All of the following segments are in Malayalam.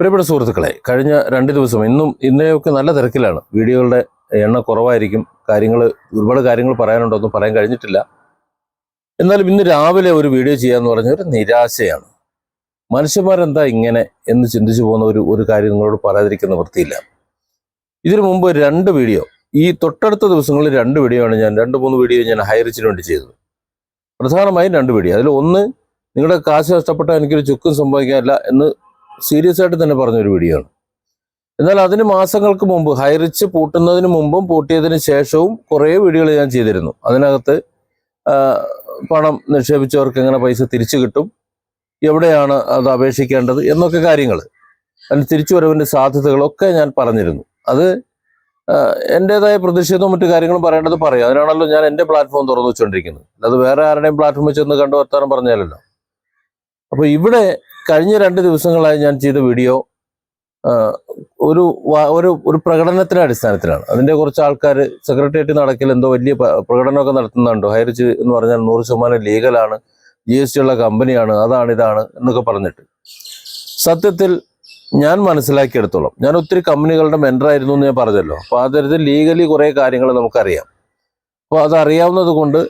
പ്രിയപ്പെട്ട സുഹൃത്തുക്കളെ കഴിഞ്ഞ രണ്ട് ദിവസം ഇന്നും ഇന്നലെയൊക്കെ നല്ല തിരക്കിലാണ്. വീഡിയോകളുടെ എണ്ണം കുറവായിരിക്കും. കാര്യങ്ങൾ ഒരുപാട് കാര്യങ്ങൾ പറയാനുണ്ടോന്നും പറയാൻ കഴിഞ്ഞിട്ടില്ല. എന്നാലും ഇന്ന് രാവിലെ ഒരു വീഡിയോ ചെയ്യാന്ന് പറഞ്ഞ ഒരു നിരാശയാണ്. മനുഷ്യന്മാരെന്താ ഇങ്ങനെ എന്ന് ചിന്തിച്ചു പോകുന്ന ഒരു ഒരു കാര്യം നിങ്ങളോട് പറയാതിരിക്കുന്ന വൃത്തിയില്ല. ഇതിനു മുമ്പ് രണ്ട് വീഡിയോ ഈ തൊട്ടടുത്ത ദിവസങ്ങളിൽ രണ്ട് വീഡിയോ ആണ് ഞാൻ രണ്ട് മൂന്ന് വീഡിയോ ഞാൻ ഹൈറിച്ചിന് വേണ്ടി ചെയ്തത്. പ്രധാനമായും രണ്ട് വീഡിയോ. അതിൽ ഒന്ന് നിങ്ങളുടെ കാശ് നഷ്ടപ്പെട്ടാൽ എനിക്കൊരു ചുക്കും സംഭവിക്കാനില്ല എന്ന് സീരിയസ് ആയിട്ട് തന്നെ പറഞ്ഞൊരു വീഡിയോ ആണ് എന്നാൽ അതിന് മാസങ്ങൾക്ക് മുമ്പ് ഹൈറിച്ച് പൂട്ടുന്നതിന് മുമ്പും പൂട്ടിയതിന് ശേഷവും കുറേ വീഡിയോകൾ ഞാൻ ചെയ്തിരുന്നു. അതിനകത്ത് പണം നിക്ഷേപിച്ചവർക്ക് എങ്ങനെ പൈസ തിരിച്ചു കിട്ടും എവിടെയാണ് അത് അപേക്ഷിക്കേണ്ടത് എന്നൊക്കെ കാര്യങ്ങൾ അതിന് തിരിച്ചു വരവിന്റെ സാധ്യതകളൊക്കെ ഞാൻ പറഞ്ഞിരുന്നു. അത് എന്റേതായ പ്രതിഷേധവും മറ്റു കാര്യങ്ങളും പറയേണ്ടത് പറയും. അതിനാണല്ലോ ഞാൻ എന്റെ പ്ലാറ്റ്ഫോം തുറന്നു വെച്ചുകൊണ്ടിരിക്കുന്നത്. അത് വേറെ ആരുടെയും പ്ലാറ്റ്ഫോമിൽ ചെന്ന് കണ്ടു വർത്താനം പറഞ്ഞാലല്ലോ. അപ്പോൾ ഇവിടെ കഴിഞ്ഞ രണ്ട് ദിവസങ്ങളായി ഞാൻ ചെയ്ത വീഡിയോ ഒരു ഒരു ഒരു പ്രകടനത്തിന്റെ അടിസ്ഥാനത്തിലാണ്. അതിന്റെ കുറച്ച് ആൾക്കാർ സെക്രട്ടേറിയറ്റ് നടക്കിൽ എന്തോ വലിയ പ്രകടനമൊക്കെ നടത്തുന്നുണ്ടോ? ഹൈറിച്ച് എന്ന് പറഞ്ഞാൽ നൂറ് ശതമാനം ലീഗലാണ് ജി എസ് ടി ഉള്ള കമ്പനിയാണ് അതാണ് ഇതാണ് എന്നൊക്കെ പറഞ്ഞിട്ട്. സത്യത്തിൽ ഞാൻ മനസ്സിലാക്കിയെടുത്തോളം ഞാൻ ഒത്തിരി കമ്പനികളുടെ മെന്ററായിരുന്നു എന്ന് ഞാൻ പറഞ്ഞല്ലോ. അപ്പോൾ ആ തരത്തിൽ ലീഗലി കുറേ കാര്യങ്ങൾ നമുക്കറിയാം. അപ്പോൾ അതറിയാവുന്നത് കൊണ്ട്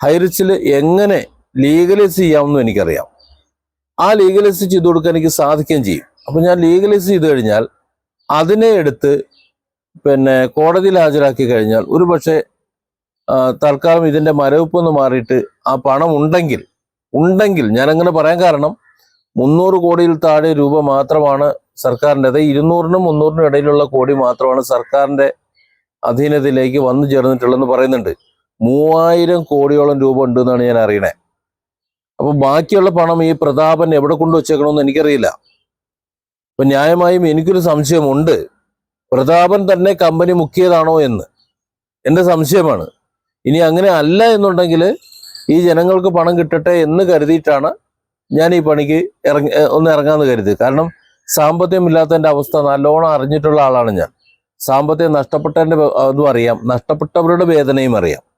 ഹൈറിച്ചിൽ എങ്ങനെ ലീഗലൈസ് ചെയ്യാമെന്നും എനിക്കറിയാം. ആ ലീഗലൈസ് ചെയ്ത് കൊടുക്കാൻ എനിക്ക് സാധിക്കുകയും ചെയ്യും. അപ്പൊ ഞാൻ ലീഗലൈസ് ചെയ്ത് കഴിഞ്ഞാൽ അതിനെ എടുത്ത് പിന്നെ കോടതിയിൽ ഹാജരാക്കി കഴിഞ്ഞാൽ ഒരു പക്ഷേ തൽക്കാലം ഇതിന്റെ മരവിപ്പ് ഒന്ന് മാറിയിട്ട് ആ പണം ഉണ്ടെങ്കിൽ ഉണ്ടെങ്കിൽ ഞാൻ അങ്ങനെ പറയാൻ കാരണം മുന്നൂറ് കോടിയിൽ താഴെ രൂപ മാത്രമാണ് സർക്കാരിന്റെ അതായത് ഇരുന്നൂറിനും മുന്നൂറിനും ഇടയിലുള്ള കോടി മാത്രമാണ് സർക്കാരിന്റെ അധീനതയിലേക്ക് വന്നു ചേർന്നിട്ടുള്ളതെന്ന് പറയുന്നുണ്ട്. മൂവായിരം കോടിയോളം രൂപ ഉണ്ടെന്നാണ് ഞാൻ അറിയണേ. അപ്പൊ ബാക്കിയുള്ള പണം ഈ പ്രതാപൻ എവിടെ കൊണ്ടു വച്ചേക്കണമെന്ന് എനിക്കറിയില്ല. അപ്പൊ ന്യായമായും എനിക്കൊരു സംശയമുണ്ട്. പ്രതാപൻ തന്നെ കമ്പനി മുക്കിയതാണോ എന്ന്. എന്റെ സംശയമാണ്. ഇനി അങ്ങനെ അല്ല എന്നുണ്ടെങ്കിൽ ഈ ജനങ്ങൾക്ക് പണം കിട്ടട്ടെ എന്ന് കരുതിയിട്ടാണ് ഞാൻ ഈ പണിക്ക് ഇറങ്ങി ഒന്ന് ഇറങ്ങാന്ന് കരുതി കാരണം സാമ്പത്തികം ഇല്ലാത്തതിന്റെ അവസ്ഥ നല്ലോണം അറിഞ്ഞിട്ടുള്ള ആളാണ് ഞാൻ. സാമ്പത്തികം നഷ്ടപ്പെട്ടതിന്റെ വ- അതും അറിയാം. നഷ്ടപ്പെട്ടവരുടെ വേദനയും അറിയാം.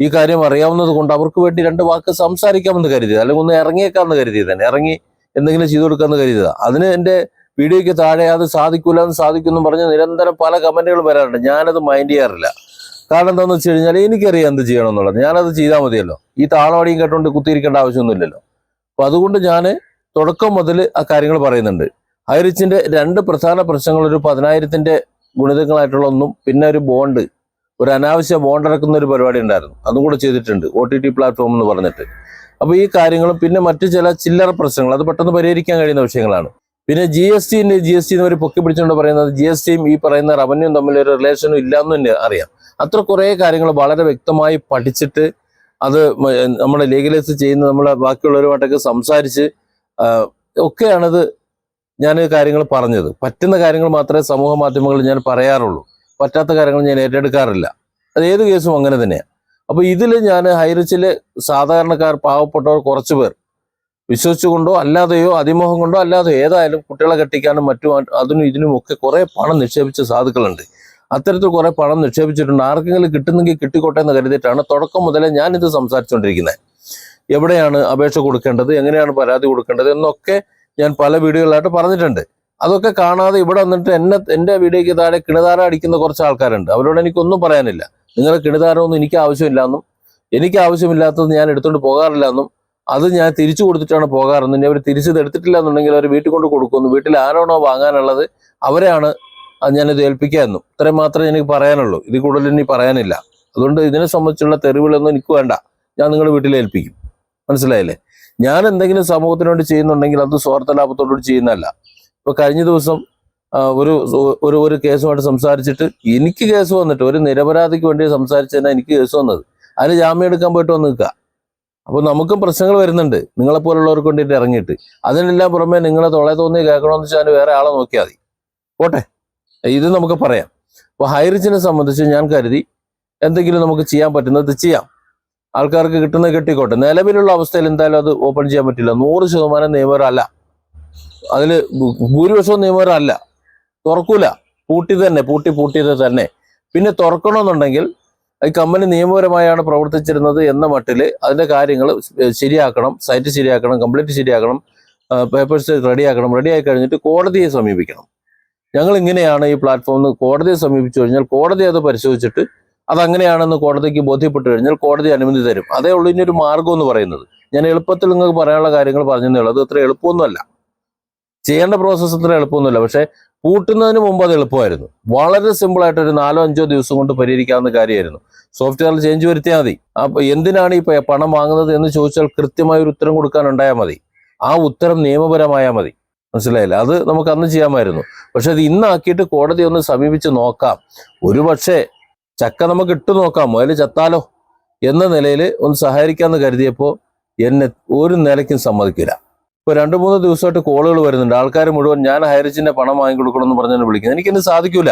ഈ കാര്യം അറിയാവുന്നത് കൊണ്ട് അവർക്ക് വേണ്ടി രണ്ട് വാക്ക് സംസാരിക്കാമെന്ന് കരുതിയത്. അല്ലെങ്കിൽ ഒന്ന് ഇറങ്ങിയേക്കാമെന്ന് തന്നെ. ഇറങ്ങി എന്തെങ്കിലും ചെയ്തു കൊടുക്കാമെന്ന് കരുതിയത്. അതിന് എന്റെ വീഡിയോയ്ക്ക് താഴെ അത് സാധിക്കൂല എന്ന് സാധിക്കുമെന്ന് പറഞ്ഞ് നിരന്തരം പല കമന്റുകൾ വരാറുണ്ട്. ഞാനത് മൈൻഡ് ചെയ്യാറില്ല. കാരണം എന്താണെന്ന് വെച്ച് കഴിഞ്ഞാൽ എനിക്കറിയാം എന്ത് ചെയ്യണം എന്നുള്ളത് ഞാനത് ചെയ്താൽ മതിയല്ലോ. ഈ താളവടിയും കേട്ടുകൊണ്ട് കുത്തിയിരിക്കേണ്ട ആവശ്യമൊന്നുമില്ലല്ലോ. അപ്പൊ അതുകൊണ്ട് ഞാൻ തുടക്കം മുതൽ ആ കാര്യങ്ങൾ പറയുന്നുണ്ട്. ഹൈറിച്ചിന്റെ രണ്ട് പ്രധാന പ്രശ്നങ്ങൾ ഒരു പതിനായിരത്തിന്റെ ഗുണിതങ്ങളായിട്ടുള്ള ഒന്നും പിന്നെ ഒരു ബോണ്ട്. ഒരു അനാവശ്യ ബോണ്ടിറക്കുന്ന ഒരു പരിപാടി ഉണ്ടായിരുന്നു. അതും കൂടെ ചെയ്തിട്ടുണ്ട്. ഒ ടി ടി പ്ലാറ്റ്ഫോം എന്ന് പറഞ്ഞിട്ട്. അപ്പോൾ ഈ കാര്യങ്ങളും പിന്നെ മറ്റു ചില ചില്ലറ പ്രശ്നങ്ങൾ അത് പെട്ടെന്ന് പരിഹരിക്കാൻ കഴിയുന്ന വിഷയങ്ങളാണ്. പിന്നെ ജി എസ് ടിന്റെ ജി എസ് ടി എന്ന് പൊക്കി പിടിച്ചുകൊണ്ട് പറയുന്നത് ജി എസ് ടിയും ഈ പറയുന്ന റവന്യൂവും തമ്മിൽ ഒരു റിലേഷനും ഇല്ലാന്ന് തന്നെ അറിയാം. അത്ര കുറേ കാര്യങ്ങൾ വളരെ വ്യക്തമായി പഠിച്ചിട്ട് അത് നമ്മുടെ ലീഗലൈസ് ചെയ്യുന്ന നമ്മളെ ബാക്കിയുള്ളവരുമായിട്ടൊക്കെ സംസാരിച്ച് ഒക്കെയാണിത് ഞാൻ കാര്യങ്ങൾ പറഞ്ഞത്. പറ്റുന്ന കാര്യങ്ങൾ മാത്രമേ സമൂഹ മാധ്യമങ്ങളിൽ ഞാൻ പറയാറുള്ളൂ. പറ്റാത്ത കാര്യങ്ങൾ ഞാൻ ഏറ്റെടുക്കാറില്ല. അത് ഏത് കേസും അങ്ങനെ തന്നെയാണ് അപ്പോൾ ഇതിൽ ഞാൻ ഹൈറിച്ചിലെ സാധാരണക്കാർ പാവപ്പെട്ടവർ കുറച്ച് പേർ വിശ്വസിച്ചുകൊണ്ടോ അല്ലാതെയോ അതിമോഹം കൊണ്ടോ അല്ലാതെയോ ഏതായാലും കുട്ടികളെ കെട്ടിക്കാനും മറ്റും അതിനും ഇതിനും ഒക്കെ കുറെ പണം നിക്ഷേപിച്ച സാധുക്കളുണ്ട്. അത്തരത്തിൽ കുറേ പണം നിക്ഷേപിച്ചിട്ടുണ്ട്. ആർക്കെങ്കിലും കിട്ടുന്നെങ്കിൽ കിട്ടിക്കോട്ടെ എന്ന് കരുതിയിട്ടാണ് തുടക്കം മുതലേ ഞാനിത് സംസാരിച്ചുകൊണ്ടിരിക്കുന്നത് എവിടെയാണ് അപേക്ഷ കൊടുക്കേണ്ടത്? എങ്ങനെയാണ് പരാതി കൊടുക്കേണ്ടത്? എന്നൊക്കെ ഞാൻ പല വീഡിയോകളായിട്ട് പറഞ്ഞിട്ടുണ്ട്. അതൊക്കെ കാണാതെ ഇവിടെ വന്നിട്ട് എന്നെ എന്റെ വീഡിയോയ്ക്ക് താഴെ കിണതാര അടിക്കുന്ന കുറച്ച് ആൾക്കാരുണ്ട്. അവരോട് എനിക്കൊന്നും പറയാനില്ല. നിങ്ങളുടെ കിണതാരമൊന്നും എനിക്ക് ആവശ്യമില്ല എന്നും എനിക്ക് ആവശ്യമില്ലാത്തത് ഞാൻ എടുത്തുകൊണ്ട് പോകാറില്ല എന്നും അത് ഞാൻ തിരിച്ചു കൊടുത്തിട്ടാണ് പോകാറെന്നും ഇനി അവർ തിരിച്ചത് എടുത്തിട്ടില്ല എന്നുണ്ടെങ്കിൽ അവർ വീട്ടിൽ കൊണ്ട് കൊടുക്കുന്നു വീട്ടിൽ ആരാണോ വാങ്ങാനുള്ളത് അവരെയാണ് ഞാനിത് ഏൽപ്പിക്കാമെന്നും ഇത്രയും മാത്രമേ എനിക്ക് പറയാനുള്ളൂ. ഇത് കൂടുതൽ ഇനി പറയാനില്ല. അതുകൊണ്ട് ഇതിനെ സംബന്ധിച്ചുള്ള തെരുവുകളൊന്നും എനിക്ക് വേണ്ട. ഞാൻ നിങ്ങളുടെ വീട്ടിൽ ഏൽപ്പിക്കും. മനസ്സിലായില്ലേ? ഞാൻ എന്തെങ്കിലും സമൂഹത്തിന് വേണ്ടി ചെയ്യുന്നുണ്ടെങ്കിൽ അത് സ്വാർത്ഥ ലാഭത്തോടുകൂടി ചെയ്യുന്നതല്ല. ഇപ്പൊ കഴിഞ്ഞ ദിവസം ഒരു ഒരു ഒരു കേസുമായിട്ട് സംസാരിച്ചിട്ട് എനിക്ക് കേസ് വന്നിട്ട് ഒരു നിരപരാധിക്ക് വേണ്ടി സംസാരിച്ചതിനാ എനിക്ക് കേസ് വന്നത്. അതിന് ജാമ്യം എടുക്കാൻ പോയിട്ട് വന്ന് നിൽക്കുക. അപ്പോൾ നമുക്കും പ്രശ്നങ്ങൾ വരുന്നുണ്ട്. നിങ്ങളെ പോലുള്ളവർക്ക് വേണ്ടിയിട്ട് ഇറങ്ങിയിട്ട്. അതിനെല്ലാം പുറമെ നിങ്ങളെ തൊളെ തോന്നി കേൾക്കണമെന്ന് വെച്ചാൽ വേറെ ആളെ നോക്കിയാൽ മതി. പോട്ടെ? ഇത് നമുക്ക് പറയാം. അപ്പോൾ ഹൈറിച്ചിനെ സംബന്ധിച്ച് ഞാൻ കരുതി എന്തെങ്കിലും നമുക്ക് ചെയ്യാൻ പറ്റുന്നത് ചെയ്യാം. ആൾക്കാർക്ക് കിട്ടുന്നത് കിട്ടിക്കോട്ടെ. നിലവിലുള്ള അവസ്ഥയിൽ എന്തായാലും അത് ഓപ്പൺ ചെയ്യാൻ പറ്റില്ല. നൂറ് ശതമാനം നിയമപരമല്ല. അതിൽ ഭൂരിപക്ഷവും നിയമപരമല്ല. തുറക്കൂല. പൂട്ടി തന്നെ പൂട്ടി പൂട്ടിയത് തന്നെ. പിന്നെ തുറക്കണമെന്നുണ്ടെങ്കിൽ ഈ കമ്പനി നിയമപരമായാണ് പ്രവർത്തിച്ചിരുന്നത് എന്ന മട്ടിൽ അതിന്റെ കാര്യങ്ങൾ ശരിയാക്കണം സൈറ്റ് ശരിയാക്കണം കംപ്ലീറ്റ് ശരിയാക്കണം പേപ്പേഴ്സ് റെഡിയാക്കണം. റെഡിയായി കഴിഞ്ഞിട്ട് കോടതിയെ സമീപിക്കണം. ഞങ്ങൾ ഇങ്ങനെയാണ് ഈ പ്ലാറ്റ്ഫോമിൽ കോടതിയെ സമീപിച്ചു കഴിഞ്ഞാൽ കോടതി അത് പരിശോധിച്ചിട്ട് അതങ്ങനെയാണെന്ന് കോടതിക്ക് ബോധ്യപ്പെട്ട് കഴിഞ്ഞാൽ കോടതി അനുമതി തരും. അതേ ഉള്ളൂ ഇനി ഒരു മാർഗം എന്ന് പറയുന്നത്. ഞാൻ എളുപ്പത്തിൽ നിങ്ങൾക്ക് പറയാനുള്ള കാര്യങ്ങൾ പറഞ്ഞതേ ഉള്ളൂ. അത് അത്ര എളുപ്പമൊന്നുമല്ല. ചെയ്യേണ്ട പ്രോസസ്സ് അത്ര എളുപ്പമൊന്നുമില്ല. പക്ഷേ പൂട്ടുന്നതിന് മുമ്പ് അത് എളുപ്പമായിരുന്നു. വളരെ സിമ്പിളായിട്ട് ഒരു നാലോ അഞ്ചോ ദിവസം കൊണ്ട് പരിഹരിക്കാവുന്ന കാര്യമായിരുന്നു. സോഫ്റ്റ്വെയറിൽ ചേഞ്ച് വരുത്തിയാൽ മതി. അപ്പൊ എന്തിനാണ് ഈ പണം വാങ്ങുന്നത് എന്ന് ചോദിച്ചാൽ കൃത്യമായ ഒരു ഉത്തരം കൊടുക്കാൻ ഉണ്ടായാൽ മതി. ആ ഉത്തരം നിയമപരമായാൽ മതി. മനസ്സിലായില്ല? അത് നമുക്ക് അന്ന് ചെയ്യാമായിരുന്നു. പക്ഷെ അത് ഇന്നാക്കിയിട്ട് കോടതി ഒന്ന് സമീപിച്ച് നോക്കാം. ഒരു പക്ഷേ ചക്ക നമുക്ക് ഇട്ടു നോക്കാം മുതൽ ചത്താലോ? എന്ന നിലയിൽ ഒന്ന് സഹായിക്കാമെന്ന് കരുതിയപ്പോൾ എന്നെ ഒരു നിലയ്ക്കും സമ്മതിക്കില്ല. ഇപ്പൊ രണ്ടു മൂന്ന് ദിവസമായിട്ട് കോളുകൾ വരുന്നുണ്ട്. ആൾക്കാർ മുഴുവൻ ഞാൻ ഹൈറിച്ചിന്റെ പണം വാങ്ങിക്കൊടുക്കണം എന്ന് പറഞ്ഞാണ് വിളിക്കുന്നത് എനിക്കിന്ന് സാധിക്കൂല.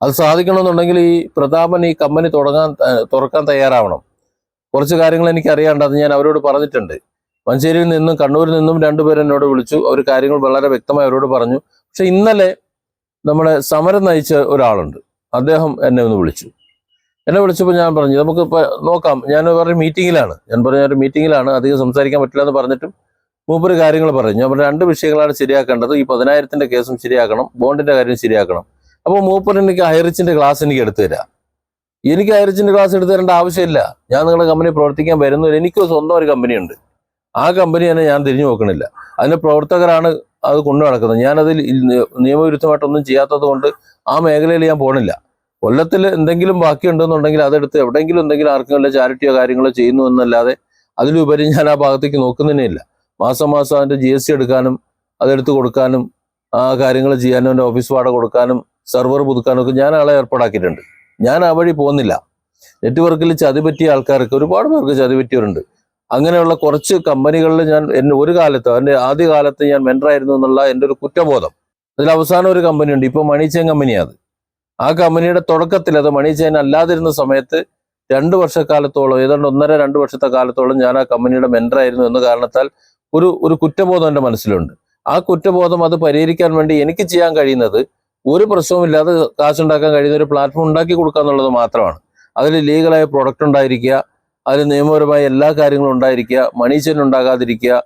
അത് സാധിക്കണമെന്നുണ്ടെങ്കിൽ ഈ പ്രതാപൻ ഈ കമ്പനി തുടങ്ങാൻ തുറക്കാൻ തയ്യാറാവണം. കുറച്ച് കാര്യങ്ങൾ എനിക്ക് അറിയാണ്ട് അത് ഞാൻ അവരോട് പറഞ്ഞിട്ടുണ്ട്. മഞ്ചേരിയിൽ നിന്നും കണ്ണൂരിൽ നിന്നും രണ്ടുപേർ എന്നോട് വിളിച്ചു. അവർ കാര്യങ്ങൾ വളരെ വ്യക്തമായി അവരോട് പറഞ്ഞു. പക്ഷെ ഇന്നലെ നമ്മുടെ സമരം നയിച്ച ഒരാളുണ്ട്. അദ്ദേഹം എന്നെ ഒന്ന് വിളിച്ചു. എന്നെ വിളിച്ചപ്പോൾ ഞാൻ പറഞ്ഞു നമുക്ക് നോക്കാം. ഞാൻ പറഞ്ഞ മീറ്റിങ്ങിലാണ് ഞാൻ പറഞ്ഞ ഒരു മീറ്റിങ്ങിലാണ് അധികം സംസാരിക്കാൻ പറ്റില്ല എന്ന് പറഞ്ഞിട്ടും മൂപ്പര് കാര്യങ്ങൾ പറഞ്ഞു. അപ്പോൾ രണ്ട് വിഷയങ്ങളാണ് ശരിയാക്കേണ്ടത്. ഈ പതിനായിരത്തിന്റെ കേസും ശരിയാക്കണം. ബോണ്ടിന്റെ കാര്യം ശരിയാക്കണം. അപ്പോൾ മൂപ്പർ എനിക്ക് ഹൈറിച്ചിന്റെ ക്ലാസ് എനിക്ക് എടുത്തു തരാം. എനിക്ക് ഹൈറിച്ചിന്റെ ക്ലാസ് എടുത്തു തരേണ്ട ആവശ്യമില്ല. ഞാൻ നിങ്ങളുടെ കമ്പനി പ്രവർത്തിക്കാൻ വരുന്നു എനിക്ക് സ്വന്തം ഒരു കമ്പനി ഉണ്ട്. ആ കമ്പനി തന്നെ ഞാൻ തിരിഞ്ഞു നോക്കണില്ല. അതിന്റെ പ്രവർത്തകരാണ് അത് കൊണ്ടു നടക്കുന്നത്. ഞാനതിൽ നിയമവിരുദ്ധമായിട്ടൊന്നും ചെയ്യാത്തത് കൊണ്ട് ആ മേഖലയിൽ ഞാൻ പോണില്ല. കൊല്ലത്തിൽ എന്തെങ്കിലും ബാക്കിയുണ്ടെന്നുണ്ടെങ്കിൽ അതെടുത്ത് എവിടെയെങ്കിലും എന്തെങ്കിലും ആർക്കും വല്ല ചാരിറ്റിയോ കാര്യങ്ങളോ ചെയ്യുന്നു എന്നല്ലാതെ അതിലുപരി ഞാൻ ആ ഭാഗത്തേക്ക് നോക്കുന്നതന്നെ ഇല്ല. മാസം മാസം അതിന്റെ ജി എസ് ടി എടുക്കാനും അതെടുത്ത് കൊടുക്കാനും ആ കാര്യങ്ങൾ ചെയ്യാനും എന്റെ ഓഫീസ് വാടക കൊടുക്കാനും സെർവർ പുതുക്കാനും ഒക്കെ ഞാൻ ആളെ ഏർപ്പാടാക്കിയിട്ടുണ്ട്. ഞാൻ ആ വഴി പോകുന്നില്ല നെറ്റ്വർക്കിൽ ചതി പറ്റിയ ആൾക്കാർക്ക് ഒരുപാട് പേർക്ക് ചതി പറ്റിയവരുണ്ട്. അങ്ങനെയുള്ള കുറച്ച് കമ്പനികളിൽ ഞാൻ എന്റെ ഒരു കാലത്ത് എന്റെ ആദ്യ കാലത്ത് ഞാൻ മെന്ററായിരുന്നു എന്നുള്ള എന്റെ ഒരു കുറ്റബോധം. അതിൽ അവസാനം ഒരു കമ്പനി ഉണ്ട് ഇപ്പോൾ മണിച്ചേൻ കമ്പനിയാണ് അത്. ആ കമ്പനിയുടെ തുടക്കത്തിൽ അത് മണിച്ചേൻ അല്ലാതിരുന്ന സമയത്ത് രണ്ട് വർഷക്കാലത്തോളം ഏതാണ്ട് ഒന്നര രണ്ട് വർഷത്തെ കാലത്തോളം ഞാൻ ആ കമ്പനിയുടെ മെന്ററായിരുന്നു എന്ന കാരണത്താൽ ഒരു ഒരു കുറ്റബോധം എന്റെ മനസ്സിലുണ്ട്. ആ കുറ്റബോധം അത് പരിഹരിക്കാൻ വേണ്ടി എനിക്ക് ചെയ്യാൻ കഴിയുന്നത് ഒരു പ്രശ്നവുമില്ലാതെ കാശുണ്ടാക്കാൻ കഴിയുന്ന ഒരു പ്ലാറ്റ്ഫോം ഉണ്ടാക്കി കൊടുക്കുക എന്നുള്ളത് മാത്രമാണ്. അതിൽ ലീഗലായ പ്രോഡക്റ്റ് ഉണ്ടായിരിക്കുക അതിൽ നിയമപരമായ എല്ലാ കാര്യങ്ങളും ഉണ്ടായിരിക്കുക മണി ചെയിൻ ഉണ്ടാകാതിരിക്കുക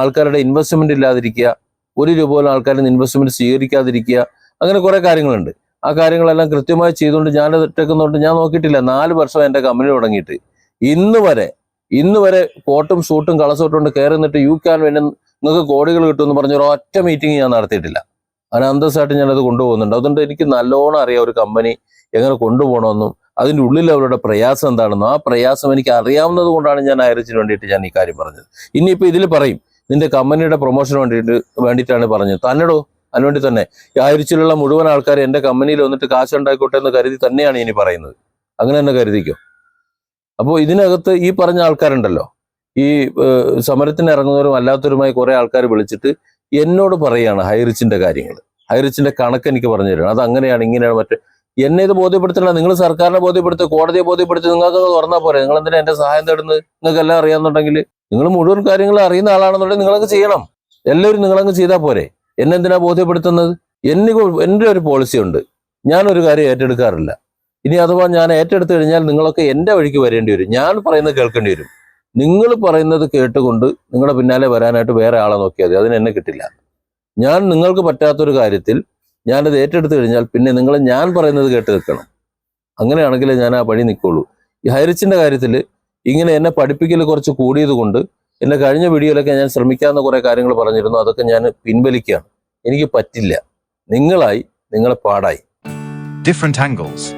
ആൾക്കാരുടെ ഇൻവെസ്റ്റ്മെന്റ് ഇല്ലാതിരിക്കുക ഒരു രൂപ പോലും ആൾക്കാരുടെ ഇൻവെസ്റ്റ്മെന്റ് സ്വീകരിക്കാതിരിക്കുക അങ്ങനെ കുറേ കാര്യങ്ങളുണ്ട്. ആ കാര്യങ്ങളെല്ലാം കൃത്യമായി ചെയ്തുകൊണ്ട് ഞാൻ ഇട്ടേക്കുന്നതുകൊണ്ട് ഞാൻ നോക്കിയിട്ടില്ല. നാല് വർഷം എന്റെ കമ്പനി തുടങ്ങിയിട്ട്. ഇന്ന് വരെ ഇന്ന് വരെ കോട്ടും സൂട്ടും കളസൂട്ടും കൊണ്ട് കയറി നിന്നിട്ട് യു ക്യാൻ വേണ്ടി നിങ്ങൾക്ക് കോടികൾ കിട്ടുമെന്ന് പറഞ്ഞ ഒരു ഒറ്റ മീറ്റിംഗ് ഞാൻ നടത്തിയിട്ടില്ല. അങ്ങനെ അന്തസ്സായിട്ട് ഞാനത് കൊണ്ടുപോകുന്നുണ്ട്. അതുകൊണ്ട് എനിക്ക് നല്ലോണം അറിയാം ഒരു കമ്പനി എങ്ങനെ കൊണ്ടുപോകണമെന്നും അതിന്റെ ഉള്ളിൽ അവരുടെ പ്രയാസം എന്താണെന്നും. ആ പ്രയാസം എനിക്ക് അറിയാവുന്നത് കൊണ്ടാണ് ഞാൻ അയറിച്ചിന് വേണ്ടിയിട്ട് ഞാൻ ഈ കാര്യം പറഞ്ഞത്. ഇനിയിപ്പോൾ ഇതിൽ പറയും നിന്റെ കമ്പനിയുടെ പ്രൊമോഷന് വേണ്ടിയിട്ട് വേണ്ടിയിട്ടാണ് പറഞ്ഞത്. തന്നെടോ അതിനുവേണ്ടി തന്നെ. ഈ അയരിച്ചിലുള്ള മുഴുവൻ ആൾക്കാർ എന്റെ കമ്പനിയിൽ വന്നിട്ട് കാശ് ഉണ്ടായിക്കോട്ടെ എന്ന് കരുതി തന്നെയാണ് ഇനി പറയുന്നത്. അങ്ങനെ തന്നെ കരുതിക്കോ? അപ്പോൾ ഇതിനകത്ത് ഈ പറഞ്ഞ ആൾക്കാരുണ്ടല്ലോ. ഈ സമരത്തിന് ഇറങ്ങുന്നവരും അല്ലാത്തവരുമായി കുറെ ആൾക്കാർ വിളിച്ചിട്ട് എന്നോട് പറയാണ് ഹൈറിച്ചിന്റെ കാര്യങ്ങൾ ഹൈറിച്ചിന്റെ കണക്ക് എനിക്ക് പറഞ്ഞു തരണം. അത് അങ്ങനെയാണ് ഇങ്ങനെയാണ് മറ്റേ എന്നെ ഇത് ബോധ്യപ്പെടുത്തണം നിങ്ങൾ സർക്കാരിനെ ബോധ്യപ്പെടുത്തി കോടതിയെ ബോധ്യപ്പെടുത്തി നിങ്ങൾക്ക് തുറന്നാൽ പോരെ. നിങ്ങൾ എന്തിനാ എന്റെ സഹായം തേടുന്നത്? നിങ്ങൾക്ക് എല്ലാം അറിയാന്നുണ്ടെങ്കിൽ നിങ്ങൾ മുഴുവൻ കാര്യങ്ങൾ അറിയുന്ന ആളാണെന്നുണ്ടെങ്കിൽ നിങ്ങളങ്ങ് ചെയ്യണം. എല്ലാവരും നിങ്ങളങ്ങ് ചെയ്താൽ പോരെ. എന്നെന്തിനാ ബോധ്യപ്പെടുത്തുന്നത്? എന്നെ എന്റെ ഒരു പോളിസി ഉണ്ട്. ഞാനൊരു കാര്യം ഏറ്റെടുക്കാറില്ല. ഇനി അഥവാ ഞാൻ ഏറ്റെടുത്തു കഴിഞ്ഞാൽ നിങ്ങളൊക്കെ എന്റെ വഴിക്ക് വരേണ്ടി വരും. ഞാൻ പറയുന്നത് കേൾക്കേണ്ടി വരും. നിങ്ങൾ പറയുന്നത് കേട്ടുകൊണ്ട് നിങ്ങളുടെ പിന്നാലെ വരാനായിട്ട് വേറെ ആളെ നോക്കിയാൽ മതി. അതിന് എന്നെ കിട്ടില്ല. ഞാൻ നിങ്ങൾക്ക് പറ്റാത്തൊരു കാര്യത്തിൽ ഞാനത് ഏറ്റെടുത്തു കഴിഞ്ഞാൽ പിന്നെ നിങ്ങൾ ഞാൻ പറയുന്നത് കേട്ട് നിൽക്കണം. അങ്ങനെയാണെങ്കിലേ ഞാൻ ആ പണി നിൽക്കുള്ളൂ. ഈ ഹൈറിച്ചിന്റെ കാര്യത്തിൽ ഇങ്ങനെ എന്നെ പഠിപ്പിക്കൽ കുറച്ച് കൂടിയത് കൊണ്ട് എന്നെ കഴിഞ്ഞ വീഡിയോയിലൊക്കെ ഞാൻ ശ്രമിക്കാവുന്ന കുറേ കാര്യങ്ങൾ പറഞ്ഞിരുന്നു. അതൊക്കെ ഞാൻ പിൻവലിക്കുകയാണ്. എനിക്ക് പറ്റില്ല. നിങ്ങളായി നിങ്ങളെ പാടായി. Different angles.